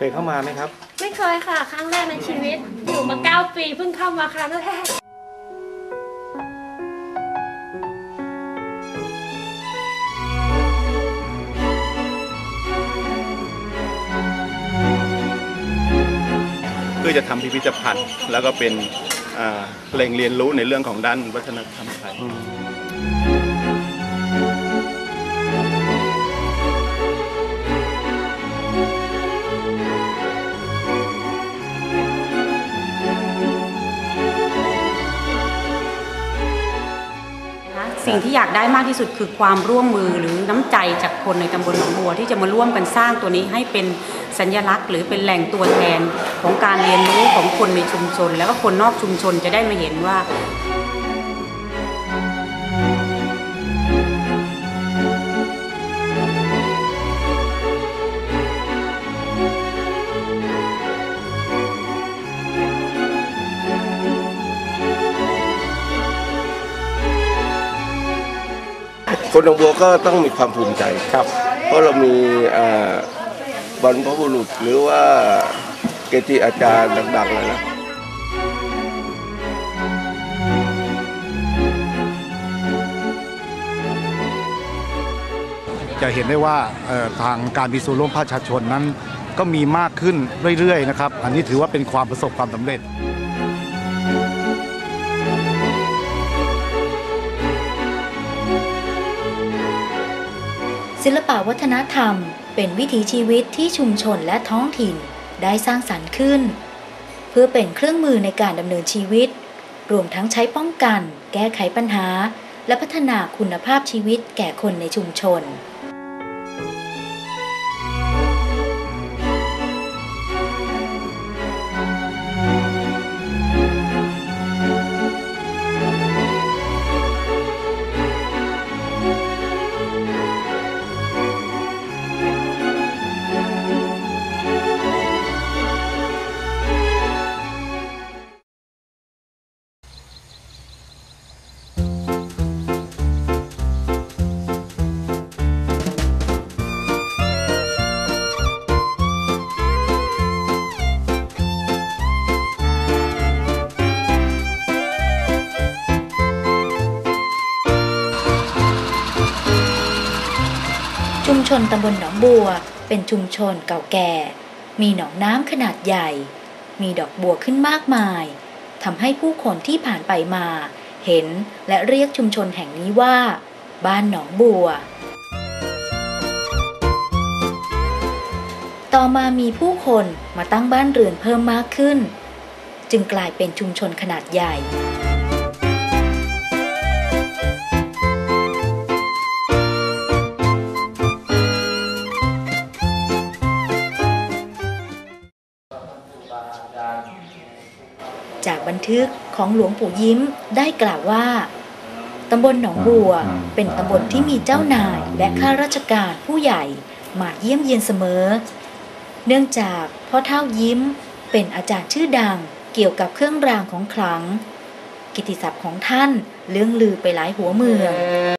เคยเข้ามาไหมครับ ไม่เคยค่ะ ครั้งแรกในชีวิต อยู่มา9ปีเพิ่งเข้ามาครั้งแรกเพื่อจะทำพิพิธภัณฑ์ แล้วก็เป็นอ่าแหล่งเรียนรู้ในเรื่องของด้านวัฒนธรรมไทย สิ่งที่อยากได้มากที่สุดคือความร่วมมือหรือน้ำใจจากคนในตำบลหนองบัว ที่จะมาร่วมกันสร้างตัวนี้ให้เป็นสัญลักษณ์ หรือเป็นแหล่งตัวแทนของการเรียนรู้ของคนในชุมชน แล้วก็คนนอกชุมชนจะได้มาเห็นว่า คนหนองบัวก็ต้องมีความภูมิใจครับ เพราะเรามีอ่าบรรพบุรุษหรือว่าเกจิอาจารย์ดังๆเลยนะจะเห็นได้ว่าเอ่อทางการมีส่วนร่วมประชาชนนั้นก็มีมากขึ้นเรื่อยๆนะครับ อันนี้ถือว่าเป็นความประสบความสำเร็จ ศิลปวัฒนธรรม เป็นวิถีชีวิตที่ชุมชนและท้องถิ่นได้สร้างสรรค์ขึ้น เพื่อเป็นเครื่องมือในการดำเนินชีวิต รวมทั้งใช้ป้องกัน แก้ไขปัญหา และพัฒนาคุณภาพชีวิตแก่คนในชุมชน มชนตำบลหนองบัว เป็นชุมชนเก่าแก่ มีหนองน้ำขนาดใหญ่ มีดอกบัวขึ้นมากมายทำให้ผู้คนที่ผ่านไปมา เห็นและเรียกชุมชนแห่งนี้ว่า บ้านหนองบัว ต่อมามีผู้คนมาตั้งบ้านเรือนเพิ่มมากขึ้น จึงกลายเป็นชุมชนขนาดใหญ่ จากบันทึกของหลวงปู่ยิ้มได้กล่าวว่าตำบลหนองบัวเป็นตำบลที่มีเจ้านายและข้าราชการผู้ใหญ่มาเยี่ยมเยียนเสมอ เนื่องจากพ่อเท่ายิ้มเป็นอาจารย์ชื่อดังเกี่ยวกับเครื่องรางของขลัง กิตติศัพท์ของท่านเลื่องลือไปหลายหัวเมือง